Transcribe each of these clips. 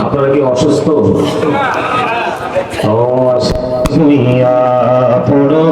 আপনারা কি অসুস্থ? ও শুইয়া পড়ো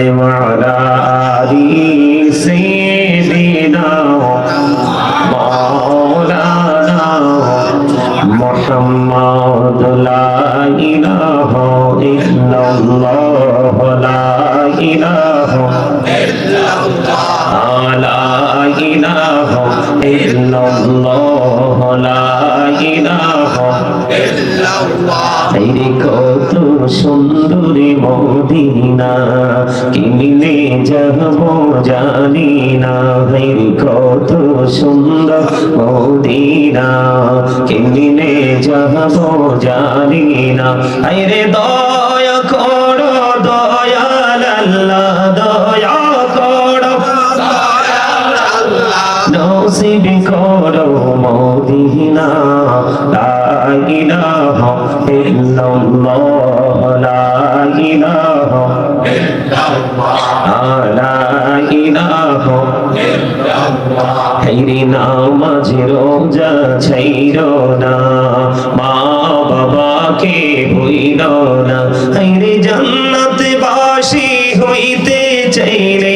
Deva. নসিব করো মদিনা লা ইলাহা ইল্লাল্লাহ লা ইলাহা লা ইলাহা হেরি নামাজ রোজা ছাইর না, মা বাবাকে হইল না, হেরি জান্নাত বাসি হইতে চাইলে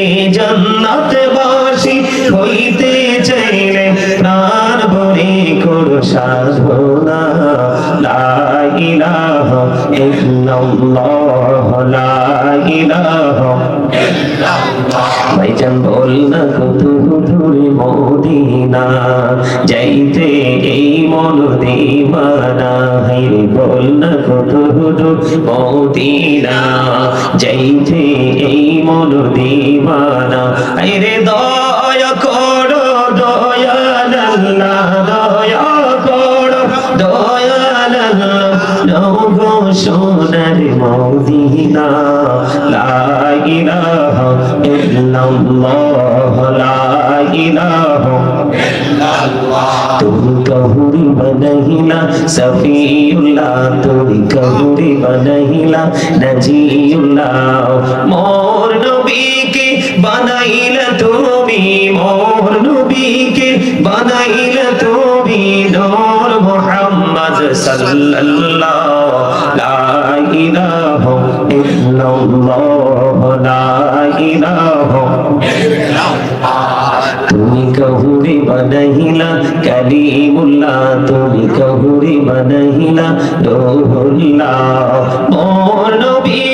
ইলাহা ভাইজান বল না কত দূরে মদিনা, যাইতে এই মন দিবানা হাইরে বল না কত দূর মদিনা, যাইতে এই মন দিবানা হাইরে দয়া সোনার মদিনা লা ইলাহা ইল্লাল্লাহ লা ইলাহা तुम कहूरी बनहिला सफीउल्लाह तुम कहूरी बनहिला नजीउल्लाह मोर नबी के बनाइला তুমি মোর নবীকে বানাইলা তুমি নূর মুহাম্মদ সাল্লাল্লাহু লা ইলাহা ইল্লাল্লাহ লা ইলাহ। তুমি কহুরি বদহিলা কলিমুল্লাহ। তুমি কহুরি বদহিলা রোহুল্লাহ। ও নবীকে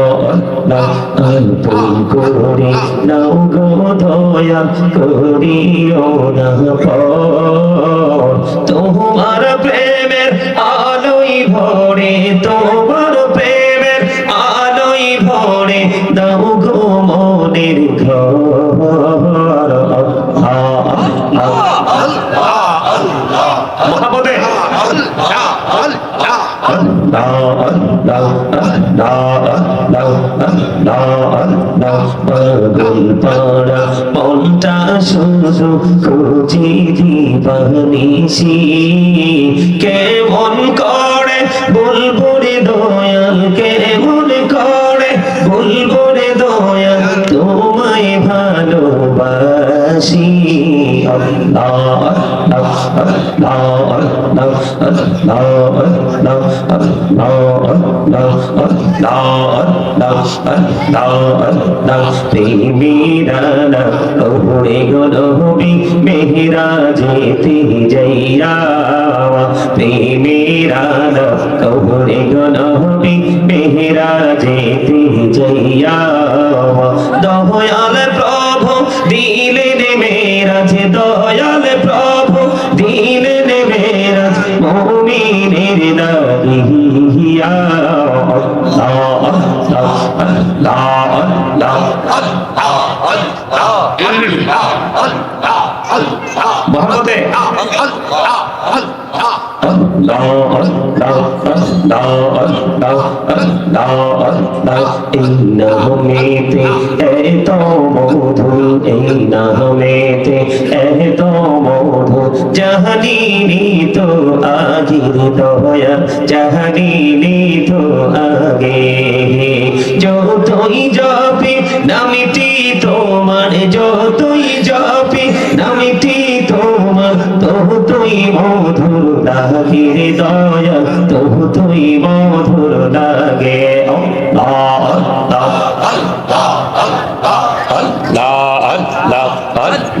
করে নাও গো না তোমার প্রেমের আলোই ভরে তোমার প্রেমের আলোই ভরে দাও গো মনের ঘর মহাপদে মনটা শুধু খুঁজি দিবানিসি। কেমন করে বলব রে দয়াল কেমন করে বলব রে দয়াল? ভালোবাসি। আল্লাহ মেহরা যেতে যাইয়া প্রেমেরা মেহরা যেতে যাইয়া দয়াল প্রভু দিলেন মেরাজ দয়াল প্রভু দিলেন মেরাজ মুমিনের দাদিয়া আল্লাহ ইন্নহমেতে এত তো আগির দয়া জাহানিনি তো আগে যতই নামিটি তোমার যতই জপি নামিটি তোমার তবু তুই মধুর লাগে দয়া তবু তুই মধুর লাগে আর মাঝে এলাহদ রিহি আর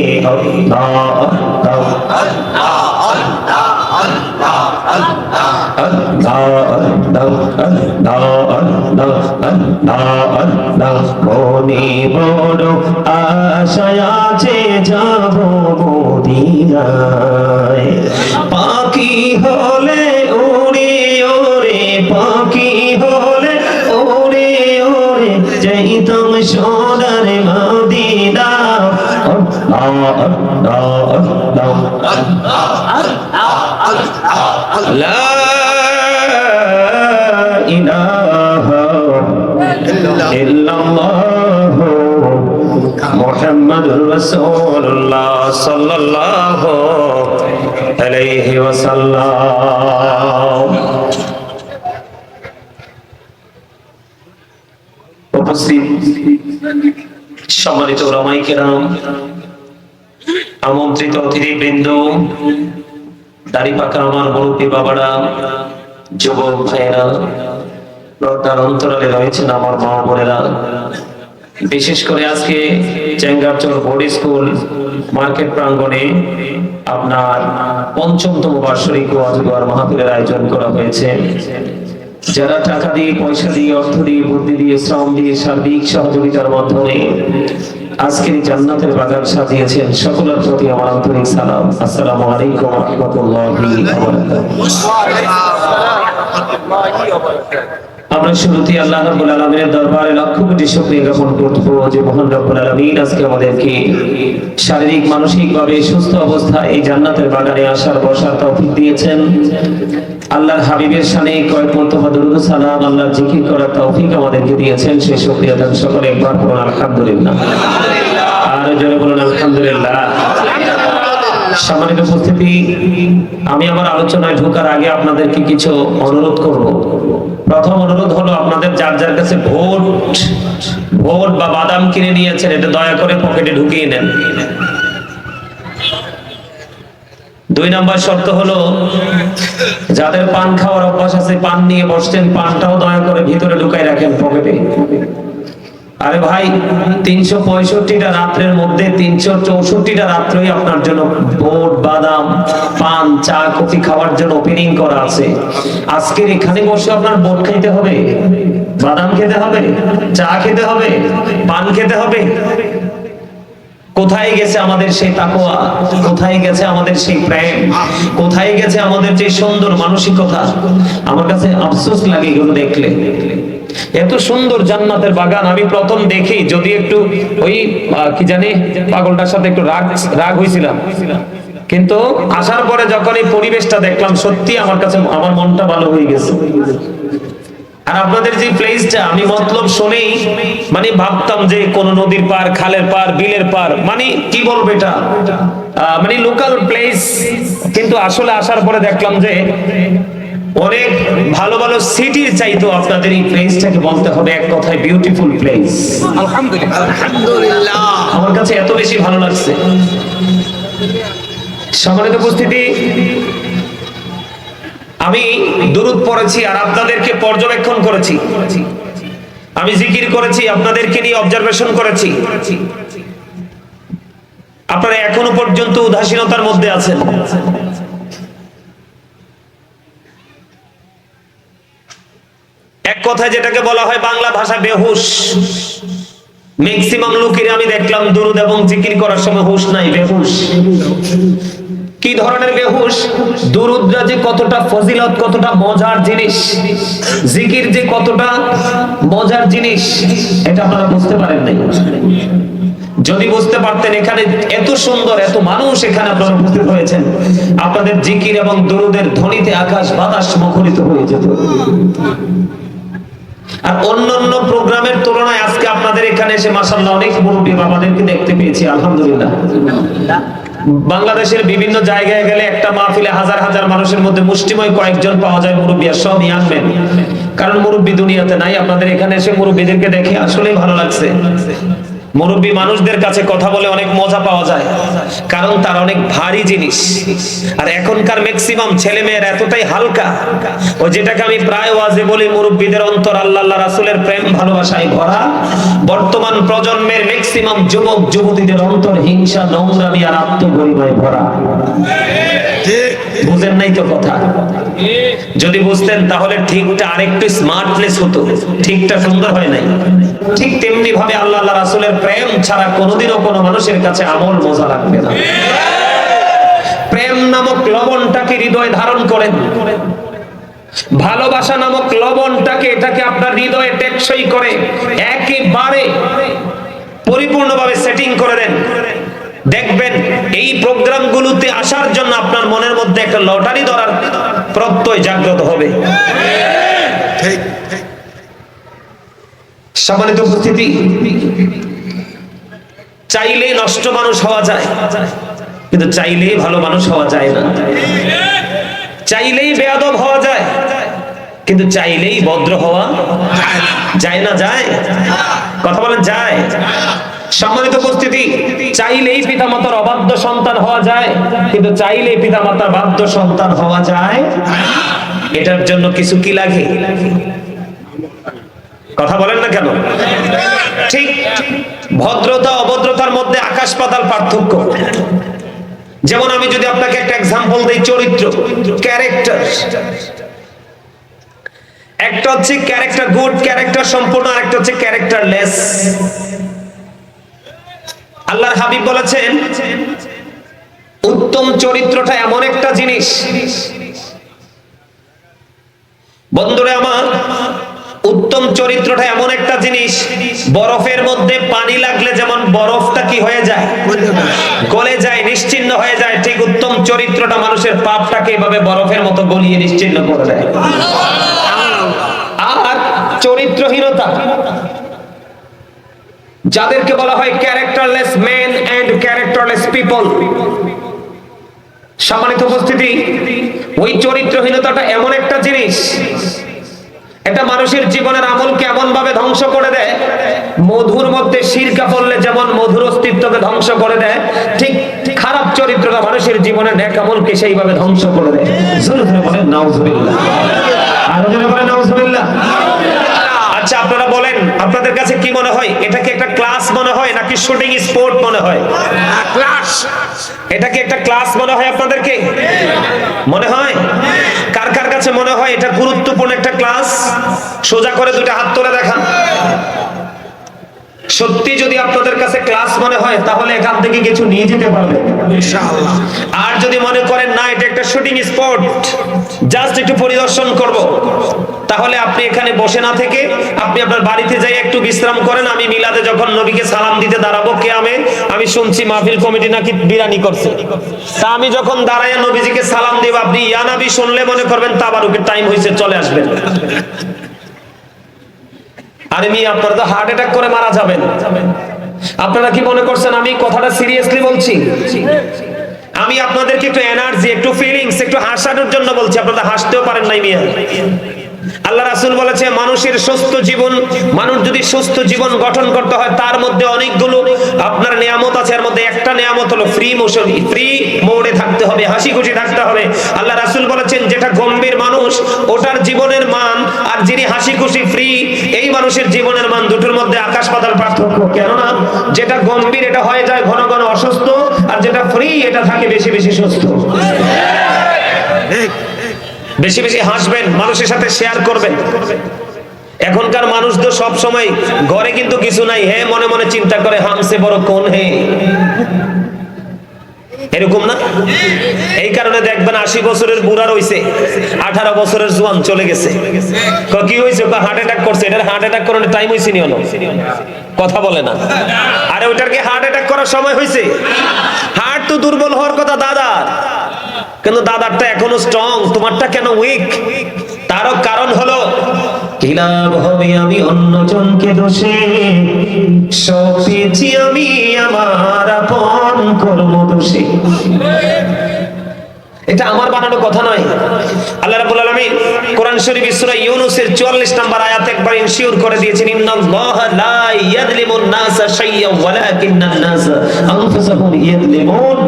মনে বড় আশায় আছে যাব মদিনায় পাখি হলে সম্মানিত ওলামাই কেরাম। আমন্ত্রিত অতিথিবৃন্দ, দাড়ি পাকা আমার মুরব্বী বাবারা, যুবক ভাইয়েরা পর্দার অন্তরালে রয়েছেন আমার মা বোনেরা। বিশেষ করে আজকে চেঙ্গারচর বোর্ড স্কুল মার্কেট প্রাঙ্গণে আপনার পঞ্চমতম বার্ষিক ওয়াজুয়ার মাহফিলের আয়োজন করা হয়েছে। যারা টাকা দিয়ে, পয়সা দিয়ে, অর্থ দিয়ে, বুদ্ধি দিয়ে, শ্রম দিয়ে সার্বিক সহযোগিতার মাধ্যমে আজকের জান্নাতের বাগান সাজিয়েছেন সকলের প্রতি আমার আন্তরিক সালাম। আসসালামু আলাইকুম ওয়া রাহমাতুল্লাহি ওয়া বারাকাতুহু। আমরা শুরুতে আল্লাহ রাব্বুল আলামিনের দরবারে লক্ষ কোটি শুকরিয়া জ্ঞাপন করব যে মহান রব্বুল আলামিন আজকে আমাদেরকে শারীরিক মানসিক ভাবে সুস্থ অবস্থায় এই জান্নাতের বাগানে আসার বসার তৌফিক দিয়েছেন। আল্লাহর হাবিবের শানে কয়েক মর্তবা দরুদ সালাম, আল্লাহর জিকির করার তৌফিক আমাদেরকে দিয়েছেন। সেই শুকরিয়া দান সকলে, একবার পড়ুন আলহামদুলিল্লাহ। আরও জোরে বলুন আলহামদুলিল্লাহ। সম্মানিত উপস্থিতি, আমি আমার আলোচনায় ঢোকার আগে আপনাদেরকে কিছু অনুরোধ করব। প্রথম অনুরোধ হলো, আপনাদের যার যার কাছে ভোট ভোট বা বাদাম কিনে নিয়েছেন, এটা দয়া করে পকেটে ঢুকিয়ে নেন। দুই নাম্বার শর্ত হলো, যাদের পান খাওয়ার অভ্যাস আছে, পান নিয়ে বসছেন পানটাও দয়া করে ভিতরে ঢুকাই রাখেন পকেটে। আরে ভাই, তিনশো পঁয়ষট্টিটা রাত্রের মধ্যে তিনশো চৌষট্টিটা রাত্রই আপনার জন্য বোট, বাদাম, পান, চা, কফি খাওয়ার জন্য ওপেনিং করা আছে। আজকের এখানে বসে আপনার বোট খাইতে হবে, বাদাম খেতে হবে, চা খেতে হবে, পান খেতে হবে। কোথায় গেছে আমাদের সেই তাকোয়া? কোথায় গেছে আমাদের সেই প্রেম? কোথায় গেছে আমাদের যে সুন্দর মানসিকতা? আমার কাছে আফসোস লাগে এগুলো দেখলে। এত সুন্দর জান্নাতের বাগান আমি প্রথম দেখি, যদি একটু ওই কি জানি, পাগলটার সাথে একটু রাগ রাগ হয়েছিলাম। কিন্তু আসার পরে যখন এই পরিবেশটা দেখলাম, সত্যি আমার কাছে, আমার মনটা ভালো হয়ে গেছে। আর আপনাদের যে প্লেসটা আমি মতলব শুনেই মানে ভাবতাম যে কোন নদীর পার খালের পার বিলের পার মানে কি বলব এটা? মানে লোকাল প্লেস কিন্তু আসলে আসার পরে দেখলাম যে অনেক ভালো ভালো সিটির চাইতো আপনাদের এই প্লেসটাকে বলতে হবে এক কথায় বিউটিফুল প্লেস আলহামদুলিল্লাহ। আমার কাছে এত বেশি ভালো লাগছে। সম্মানিত উপস্থিতি আমি দুরুদ পড়েছি আর আপনাদেরকে পর্যবেক্ষণ করেছি। আমি জিকির করেছি আপনাদেরকে নিয়ে অবজারভেশন করেছি। আপনারা এখনও পর্যন্ত উদাসীনতার মধ্যে আছেন। এক কথায় যেটাকে বলা হয় বাংলা ভাষা বেহুশ। ম্যাক্সিমাম লোকের আমি দেখলাম দুরুদ এবং জিকির করার সময় হুশ নাই, বেহুশ। কি ধরনের বেহুশ? দুরুদরা যে কতটা ফজিলত, কতটা মজার জিনিস। জিকির যে কতটা মজার জিনিস, এটা আপনারা বুঝতে পারেন নাই। যদি বুঝতে পারতেন এখানে এত সুন্দর, এত মানুষ এখানে আপনারা উপস্থিত হয়েছেন, আপনাদের জিকির এবং দুরুদের ধ্বনিতে আকাশ বাতাস মুখরিত হয়ে যেত। আর অন্যান্য প্রোগ্রামের তুলনায় আজকে আপনাদের এখানে এসে মাসাল্লাহ অনেক মুরব্বী বাবাদেরকে দেখতে পেয়েছি, আলহামদুলিল্লাহ। বাংলাদেশের বিভিন্ন জায়গায় গেলে একটা মাহফিলে হাজার হাজার মানুষের মধ্যে মুষ্টিময় কয়েকজন পাওয়া যায়, মুরব্বী আর সব ইয়াংম্যান কারণ মুরব্বী দুনিয়াতে নাই, আপনাদের এখানে এসে মুরব্বীদেরকে দেখে আসলেই ভালো লাগছে। মুরব্বী মানুষদের কাছে কথা বলে অনেক মজা পাওয়া যায়। কারণ তার অনেক ভারী জিনিস। আর এখনকার ম্যাক্সিমাম ছেলে মেয়ের এতটাই হালকা। ও যেটাকে আমি প্রায় ওয়াজে বলি মুরব্বীদের অন্তর আল্লাহ রাসূলের প্রেম, ভালোবাসায় ভরা। বর্তমান প্রজন্মের ম্যাক্সিমাম যুবক, যুবতীদের অন্তর হিংসা, নোংরামি আর আত্মগরিমায় ভরা। বুঝেন নাই তো কথা? যদি বুঝতেন তাহলে ঠিকটা আরেকটু স্মার্টনেস হতো। ঠিকটা সুন্দর হয় নাই। ঠিক তেমনি ভাবে আল্লাহ রাসূলের প্রেম ছাড়া কোনোদিনও কোনো মানুষের কাছে আমল মজা লাগবে না। প্রেম নামক লবণটাকে হৃদয়ে ধারণ করেন। ভালোবাসা নামক লবণটাকে এটাকে আপনার হৃদয়ে টেকসই করে একেবারে পরিপূর্ণভাবে সেটিং করে দেন। দেখবেন এই প্রোগ্রামগুলোতে আসার জন্য আপনার মনের মধ্যে একটা লটারি ধরার প্রত্যয় জাগ্রত হবে। সম্মানিত উপস্থিতি চাইলেই নষ্ট মানুষ হওয়া যায়। কিন্তু চাইলেই ভালো মানুষ হওয়া যায় না। চাইলেই বেয়াদব হওয়া যায়, কিন্তু চাইলেই ভদ্র হওয়া যায় না, যায়। কথা বলেন, যায়। সম্মানিত উপস্থিতি, চাইলেই পিতামাতার অবাধ্য সন্তান হওয়া যায়, কিন্তু চাইলেই পিতামাতার বাধ্য সন্তান হওয়া যায়। এটার জন্য কিছু কি লাগে? কথা বলেন না কেন? ঠিক ভদ্রতা অভদ্রতার মধ্যে আকাশ পাতাল পার্থক্য যেমন আমি যদি আপনাকে একটা এক্সাম্পল দেই, চরিত্র ক্যারেক্টার একটা হচ্ছে ক্যারেক্টার গুড ক্যারেক্টার সম্পূর্ণ, আর একটা হচ্ছে ক্যারেক্টার লেস আল্লাহর হাবিব বলেছেন, উত্তম চরিত্রটা এমন একটা জিনিস। বন্ধুরা আমার উত্তম চরিত্রটা এমন একটা জিনিস, বরফের মধ্যে পানি লাগলে যেমন বরফটা কি হয়ে যায়? গলে যায়, নিশ্চিন্ন হয়ে যায়, ঠিক উত্তম চরিত্রটা মানুষের পাপটাকে এভাবে বরফের মতো গলিয়ে নিশ্চিন্ন করে দেয়। আর চরিত্রহীনতা, যাদেরকে বলা হয় ক্যারেক্টারলেস ম্যান পিপল সম্মানিত উপস্থিতি, ওই চরিত্রহীনতাটা এমন একটা জিনিস এটা মানুষের জীবনের আমলকে এমন ভাবে ধ্বংস করে দেয়? মধুর মধ্যে সিরকা পড়লে যেমন মধুর অস্তিত্বকে ধ্বংস করে দেয় ঠিক খারাপ চরিত্রটা মানুষের জীবনে ন্যাক আমলকে সেইভাবে ধ্বংস করে দেয়? জোরে জোরে বলেন নাউজুবিল্লাহ। আরও জোরে বলেন নাউজুবিল্লাহ। আচ্ছা আপনারা বলেন আপনাদের কাছে কি মনে হয়? এটা কি একটা ক্লাস মনে হয় নাকি শুটিং স্পোর্ট মনে হয়? ক্লাস। এটা কি একটা ক্লাস মনে হয় আপনাদেরকে? মনে হয়? কার কার কাছে মনে হয় এটা গুরুত্বপূর্ণ একটা ক্লাস। সোজা করে দুটা হাত তুলে দেখান। সত্যি যদি আপনাদের কাছে ক্লাস মনে হয় তাহলে এখান থেকে কিছু নিয়ে যেতে পারবে। ইনশাআল্লাহ। আর যদি মনে করেন না এটা একটা শুটিং স্পট জাস্ট একটু পরিদর্শন করব তাহলে আপনি এখানে বসে না থেকে আপনি আপনার বাড়িতে যাই একটু বিশ্রাম করেন। আমি মিলাদে যখন নবীকে সালাম দিতে দাঁড়াবো কে আমি আমি শুনছি মাহফিল কমিটি নাকি বিরানি করছে। তা আমি যখন দাঁড়ায় নবীজিকে সালাম দেব আপনি ইয়ানাবি শুনলে মনে করবেন তাবারুকের টাইম হয়েছে চলে আসবেন। আরে মি আপনারা তো হার্ট অ্যাটাক করে মারা যাবেন। আপনারা কি মনে করছেন আমি কথাটা সিরিয়াসলি বলছি? আমি আপনাদেরকে একটু এনার্জি একটু ফিলিংস একটু হাসানোর জন্য বলছি, আপনারা হাসতেও পারেন নাই মিয়া। আল্লাহ রাসূল বলেছে, মানুষের সুস্থ জীবন, মানুষ যদি সুস্থ জীবন গঠন করতে হয়, তার মধ্যে অনেকগুলো আপনার নিয়ামত আছে, এর মধ্যে একটা নিয়ামত হলো ফ্রি মোশন ফ্রি মোডে থাকতে হবে হাসি খুশি থাকতে হবে। আল্লাহ রাসূল বলেছেন, যেটা গম্ভীর মানুষ, ওটার জীবনের মান যিনি হাসি খুশি ফ্রি এই মানুষের জীবনের মান দুটোর মধ্যে আকাশ পাতাল পার্থক্য। কেননা, যেটা গম্ভীর এটা হয়ে যায় ঘন ঘন অসুস্থ, আর যেটা ফ্রি এটা থাকে বেশি বেশি সুস্থ। বেশি বেশি হাসবেন, মানুষের সাথে শেয়ার করবেন। এখনকার মানুষ তো সব সময় ঘরে কিন্তু কিছু নাই, হে মনে মনে চিন্তা করে, হামসে বড় কোন হে? এরকম না? এই কারণে দেখবেন আশি বছরের বুড়া রইছে, আঠারো বছরের জোয়ান চলে গেছে। কি হয়েছে হার্ট অ্যাটাক করছে। এটার হার্ট অ্যাটাক করার টাইম হয়েছে নি কথা বলে না। আরে ওইটার কি হার্ট অ্যাটাক করার সময় হয়েছে হার্ট তো দুর্বল হওয়ার কথা দাদার কিন্তু দাদারটা এখনও স্ট্রং তোমারটা কেন উইক তারও কারণ হলো কি লাভ হবে আমি অন্য জনকে দোষে। সব পেয়েছি আমি আমার আপন কর্ম দোষে। এটা আমার বানানো কথা নয়। আল্লাহ রাব্বুল আলামিন কোরআন শরীফ সূরা ইউনূসের 44 নম্বর আয়াত একবার ইনশিওর করে দিয়েছেন ইন্নাল্লাহ লা ইয়াযলিমুন নাসা শাইয়্যা ওয়ালাকিন্নান নাসা আনফুসাহুম ইয়াযলিমুন।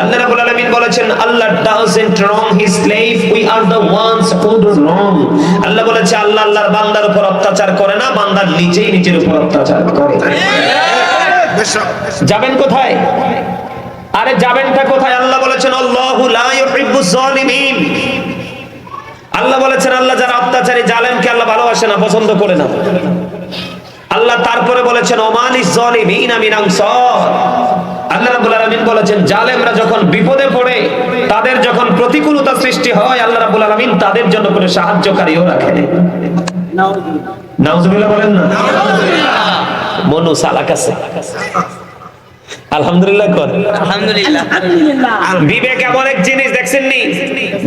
আল্লাহ রাব্বুল আলামিন বলেছেন Allah doesn't wrong his slave we are the ones who do wrong Allah বলেছে আল্লাহ আল্লাহর বান্দার উপর অত্যাচার করে না বান্দার নিজেই নিজের উপর অত্যাচার করে। যাবেন কোথায়? আরে যাবেনটা কোথায়? আল্লাহ বলেছেন আল্লাহু বলেছেন আল্লাহ যারা অত্যাচারী জালেমকে আল্লাহ ভালোবাসে না পছন্দ করে না। আল্লাহ তারপরে বলেছেন ওমানিস জালিমিন মিন আনসার। আল্লাহ রাব্বুল আলামিন বলেছেন জালেমরা যখন বিপদে পড়ে তাদের যখন প্রতিকূলতা সৃষ্টি হয় আল্লাহ রাব্বুল আলামিন তাদের জন্য কোনো সাহায্যকারীও রাখেন নাউজুবিল্লাহ। বলেন না। মনু সালাক আছে আলহামদুলিল্লাহ কর। আলহামদুলিল্লাহ। বিবেক এমন এক জিনিস দেখছেন নি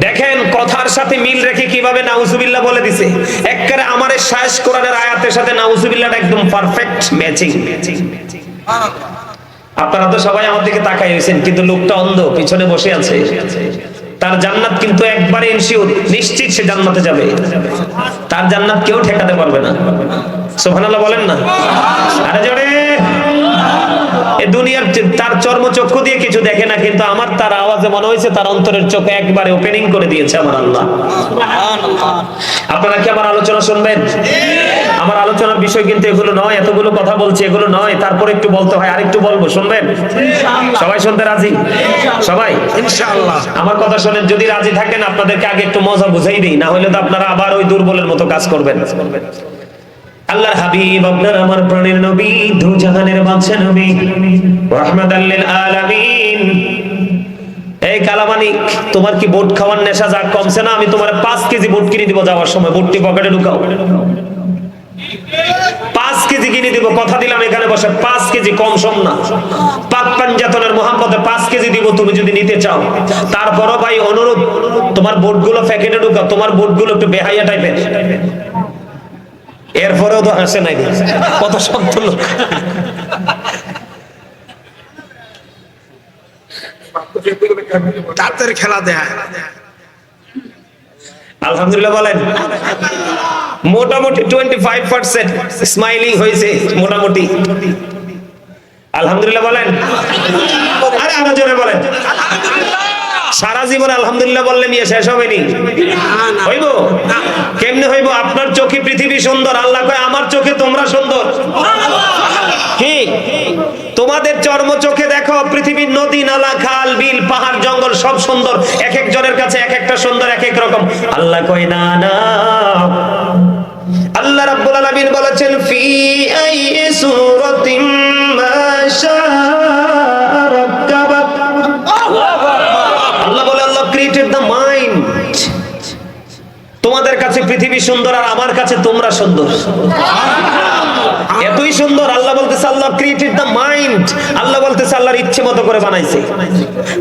দেখেন কথার সাথে মিল রেখে কীভাবে নাউজুবিল্লাহ বলে দিছে। একবারে আমারে শেষ কোরআনের আয়াতের সাথে নাউজুবিল্লাহটা একদম পারফেক্ট ম্যাচিং আপনারা তো সবাই আমার দিকে তাকাই হয়েছেন কিন্তু লোকটা অন্ধ পিছনে বসে আছে। তার জান্নাত কিন্তু একবারে ইনশিওর নিশ্চিত সে জান্নাতে যাবে। তার জান্নাত কেউ ঠেকাতে পারবে না। সুবহানাল্লাহ বলেন না। আরে জোরে! এ দুনিয়ার তার চর্মচক্ষু দিয়ে কিছু দেখে না কিন্তু আমার তার আওয়াজে মনে হয়েছে তার অন্তরের চোখে একবারে ওপেনিং করে দিয়েছে আমার আল্লাহ। আপনারা কি আমার আলোচনা শুনবেন? আমার আলোচনার বিষয় কিন্তু এগুলো নয় এতগুলো কথা বলছি এগুলো নয়। তারপর একটু বলতে হয় আরেকটু বলব শুনবেন? সবাই শুনতে রাজি? সবাই? ইনশাআল্লাহ। আমার কথা শোনেন যদি রাজি থাকেন আপনাদেরকে আগে একটু মজা বুঝাই দিই না হলে তো আপনারা আবার ওই দুর্বলের মতো কাজ করবেন। আল্লাহর হাবিব, আপনার আমার প্রাণের নবী দু জাহানের বাদশা নবী। রাহমাতাল লিল আলামিন। এই কালামানিক, তোমার কি বোট খাওয়ার নেশা যা কমছে না? আমি তোমার পাঁচ কেজি বোট কিনে দিব যাওয়ার সময়। বোটটি পকেটে ঢুকাও। পাঁচ কেজি কিনে দিব। কথা দিলাম এখানে বসে। পাঁচ কেজি কম সম না। পাক পাঞ্জাতনের মোহাম্মদে পাঁচ কেজি দিব তুমি যদি নিতে চাও। তারপরও ভাই, অনুরোধ, তোমার বোটগুলো প্যাকেটে ঢুকাও। তোমার বোটগুলো একটু বেহাইয়া টাইপের এরপরেও তো হাসে নাই কত শক্ত লোক। দাঁতের খেলা দেয় আলহামদুলিল্লাহ বলেন। মোটামুটি টোয়েন্টি ফাইভ পার্সেন্ট স্মাইলিং হয়েছে মোটামুটি। আলহামদুলিল্লাহ বলেন। আরে আরও জোরে বলেন। সারা জীবন আলহামদুলিল্লাহ বললে নিয়ে শেষ হবে নি হইব? কেমনে হইব? আপনার চোখে পৃথিবী সুন্দর। আল্লাহ কয়, আমার চোখে তোমরা সুন্দর। তোমাদের চর্ম চোখে দেখো, পৃথিবীর নদী, নালা, খাল, বিল, পাহাড়, জঙ্গল সব সুন্দর। এক এক জনের কাছে এক একটা সুন্দর, এক এক রকম। আল্লাহ কয়, না না। আল্লাহ রাব্বুল আলামিন বলেছেন, ফি আই সূরাতিন মা মাইন্ড তোমাদের কাছে পৃথিবী সুন্দর আর আমার কাছে তোমরা সুন্দর। এতই সুন্দর, আল্লাহ বলতেছে, Allah created the mind Allah বলতেছে, আল্লাহর ইচ্ছে মতো করে বানাইছে।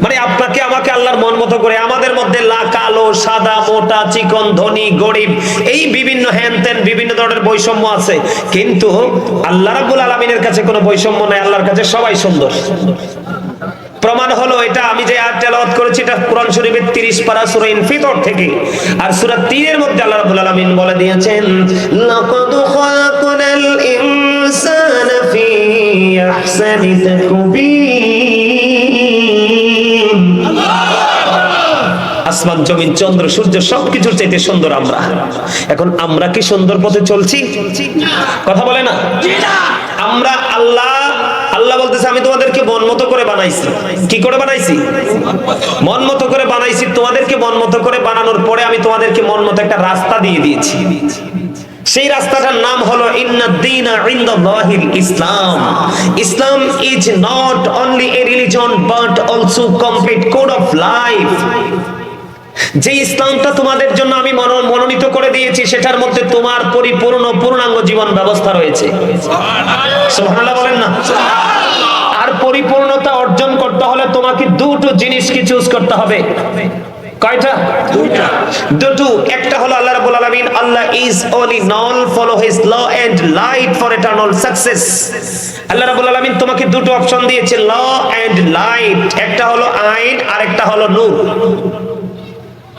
মানে আপনাকে, আমাকে আল্লাহর মন মতো করে, আমাদের মধ্যে কালো, সাদা, মোটা, চিকন, ধনী, গরিব, এই বিভিন্ন হ্যান ত্যান, বিভিন্ন ধরনের বৈষম্য আছে। কিন্তু আল্লাহ রাব্বুল আলামিনের কাছে কোনো বৈষম্য নাই, আল্লাহর কাছে সবাই সুন্দর। প্রমাণ হলো এটা আমি যে আয়াত তেলাওয়াত করেছি এটা কোরআন শরীফের 30 পারা সূরা ইনফিতর থেকে। আর সূরা 3 এর মধ্যে আল্লাহ রাব্বুল আলামিন বলে দিয়েছেন লাকাদ খালাকনাল ইনসানা ফি আহসানি তাকবীর আসমান জমিন চন্দ্র সূর্য সবকিছুর চাইতে সুন্দর আমরা। এখন আমরা কি সুন্দর পথে চলছি? কথা বলে না। আমরা আল্লাহ আল্লাহ বলতেছে, আমি তোমাদেরকে মন মতো করে বানাইছি। কি করে বানাইছি? মন মতো করে বানাইছি, তোমাদেরকে মন মতো করে বানানোর পরে আমি তোমাদেরকে মন মতো একটা রাস্তা দিয়ে দিয়েছি। সেই রাস্তাটার নাম হলো Islam. Islam is not only a religion but also complete code of life যে ইসলামটা তোমাদের জন্য আমি মনোনীত করে দিয়েছি সেটার মধ্যে তোমার পরিপূর্ণ পূর্ণাঙ্গ জীবন ব্যবস্থা রয়েছে। বলেন না? আর পরিপূর্ণতা অর্জন করতে হলে তোমাকে দুটো জিনিসকে চুজ করতে হবে? কয়টা? দুটো। একটা হলো আল্লাহ রাব্বুল আলামিন Allah is only none follow his law and light for eternal success Allah রাব্বুল আলামিন তোমাকে দুটো অপশন দিয়েছে ল এন্ড লাইট একটা হলো আইন আর একটা হলো নূর।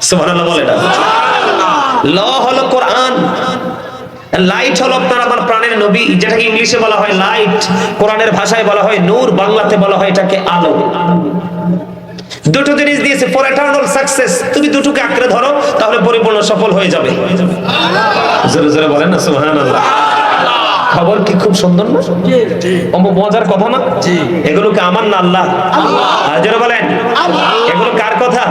সুবহানাল্লাহ বলে না ল হলো কোরআন। লাইট হলো আপনার আমার প্রাণের নবী যেটাকে ইংলিশে বলা হয় লাইট কোরআনের ভাষায় বলা হয় নূর বাংলাতে বলা হয় এটাকে আলো। দুটো জিনিস দিয়েছে ফর এটারনাল সাকসেস তুমি দুটোকে আঁকড়ে ধরো তাহলে পরিপূর্ণ সফল হয়ে যাবে। জোরে জোরে বলেন না সুবহানাল্লাহ। খবর কি খুব সুন্দর না? অম্ব মজার কথা না? এগুলোকে আমার না আল্লাহ? আর যারা বলেন। এগুলো কার কথা?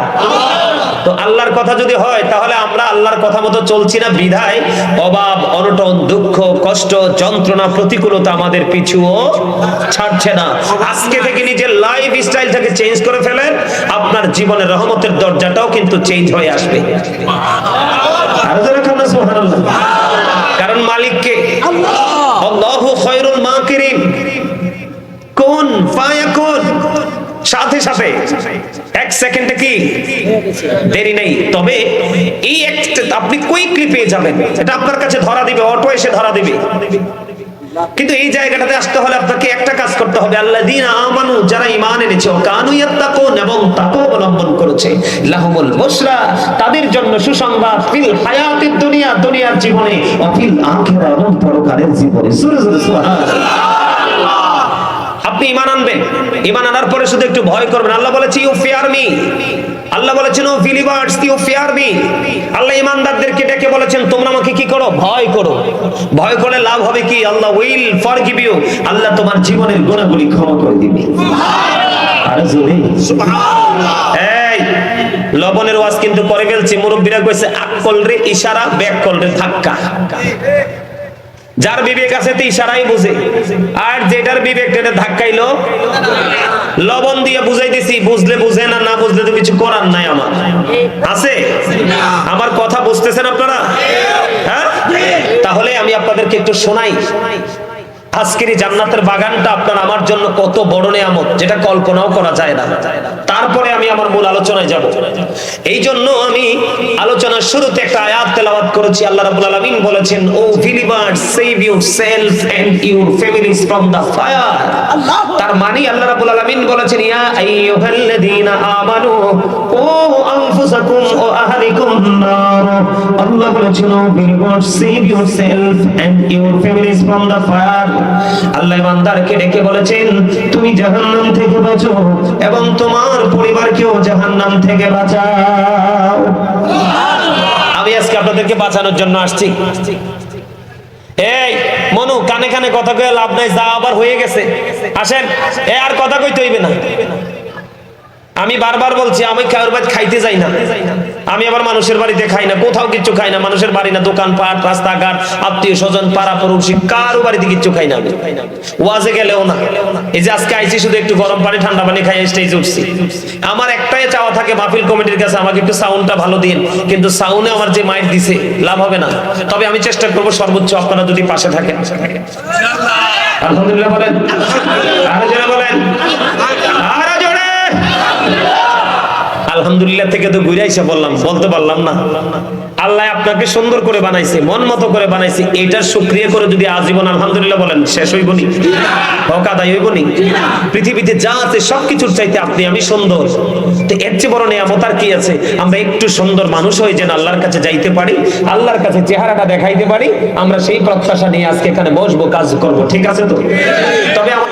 তো আল্লাহর কথা যদি হয়, তাহলে আমরা আল্লাহর কথা মতো চলছি না। বিধায় অভাব, অনটন, দুঃখ, কষ্ট, যন্ত্রণা, প্রতিকূলতা আমাদের পিছুও ছাড়ছে না। আজকে থেকে নিজের লাইফ স্টাইলটাকে চেঞ্জ করে ফেলেন। আপনার জীবনের রহমতের দরজাটাও কিন্তু চেঞ্জ হয়ে আসবে। কারণ মালিককে কোন? সাথে সাথে। এক সেকেন্ডে কি? দেরি নেই। তবে এই একটা আপনি কুইকলি পেয়ে যাবেন। এটা আপনার কাছে ধরা দিবে, অটো এসে ধরা দিবে। কিন্তু এই জায়গাটাতে আসতে হলে আপনাকে একটা কাজ করতে হবে। আল্লাহ দিন আমানু, যারা ইমান এনেছে কানু ইয়াত্তাকুন এবং তাকও অবলম্বন করেছে। লাহুমুল বুশরা, তাদের জন্য সুসংবাদ, ফিল হায়াতিদ দুনিয়া, দুনিয়ার জীবনে ও ফিল আখিরা এবং পরকালের জীবনে সুবহানাল্লাহ। আপনি ইমান আনবেন। ইমান আনার পরে শুধু একটু ভয় করবেন। আল্লাহ বলেছে ইউ ফিয়ার মি আল্লাহ বলেছেন O believers you fear me Allah ইমানদারদেরকে ডেকে বলেছেন, তোমরা আমাকে কি করো? ভয় করো। ভয় করলে লাভ হবে কি? Allah will forgive you Allah তোমার জীবনের গুণাগুলি ক্ষমা করে দিবে। আরে এই, লবণের ওয়াজ কিন্তু করে ফেলছি। মুরব্বীরা কইছে আকল রে ইশারা, ব্যাক কল রে ধাক্কা। যার বিবেক আছে তো ইশারাই বুঝে। আর যেটার বিবেক এটা ধাক্কাইলো, লবণ দিয়ে বুঝাই দিছি বুঝলে বুঝে না না বুঝলে তো কিছু করার নাই আমার। আছে? আমার কথা বুঝতেছেন আপনারা? হ্যাঁ? তাহলে আমি আপনাদেরকে একটু শোনাই। আজকের এই জান্নাতের বাগানটা আপনার আমার জন্য কত বড় নেয়ামত, যেটা কল্পনাও করা যায় না। তারপরে আমি আমার মূল আলোচনায় যাব। এই জন্য আমি আলোচনার শুরুতে একটা আয়াত তেলাওয়াত করেছি। আল্লাহ রাব্বুল আলামিন বলেছেন O believers save yourself and your families from the fire তার মানে আল্লাহ রাব্বুল আলামিন বলেছেন, ইয়া আইয়ুহাল্লাযীনা আমানু, ও আনফুসাকুম ও আহলিকুম নার। আল্লাহ বলেছেন O believers save yourself and your families from the fire Allah বান্দারকে ডেকে বলেছেন, তুমি জাহান্নাম থেকে বাঁচো এবং তোমার পরিবারকেও জাহান্নাম থেকে বাঁচাও। আমি আজকে আপনাদেরকে বাঁচানোর জন্য আসছি। এই, মনু, কানে কানে কথা কয়ে লাভ নাই, যা আবার হয়ে গেছে। আসেন, এ আর কথা কইতে হইবে না। আমি বারবার বলছি আমি কারোর বাড়ি খাইতে যাই না। আমি আবার মানুষের বাড়িতে খাই না কোথাও কিচ্ছু খাই না মানুষের বাড়ি না দোকানপাট রাস্তাঘাট আত্মীয় স্বজন পাড়া পড়োশি কারও বাড়িতে কিচ্ছু খাই না ওয়াজে গেলেও না। এই যে আজকে আইছি শুধু একটু গরম পানি ঠান্ডা পানি খাই স্টেজে উঠছি। আমার একটাই চাওয়া থাকে মাহফিল কমিটির কাছে আমাকে একটু সাউন্ডটা ভালো দিন। কিন্তু সাউন্ডে আমার যে মাইক দিছে লাভ হবে না। তবে আমি চেষ্টা করব সর্বোচ্চ আপনারা যদি পাশে থাকেন। আলহামদুলিল্লাহ বলেন। আরও জোরে বলেন। আলহামদুলিল্লাহ থেকে তো ঘুরে আইসা বললাম, বলতে পারলাম না। আল্লাহ আপনাকে সুন্দর করে বানাইছে, মন মতো করে বানাইছে এটার শুক্রিয়া করে যদি আজীবন আলহামদুলিল্লাহ বলেন, শেষ হইব নি? হক আদায় হইব নি? পৃথিবীতে যা আছে সবকিছুর চাইতে আপনি আমি সুন্দর। তো এর চেয়ে বড় নিয়ামত আর কি আছে? আমরা একটু সুন্দর মানুষ হয়ে যেন আল্লাহর কাছে যাইতে পারি, আল্লাহর কাছে চেহারাটা দেখাইতে পারি, আমরা সেই প্রত্যাশা নিয়ে আজকে এখানে বসবো, কাজ করব, ঠিক আছে তো? তবে আমার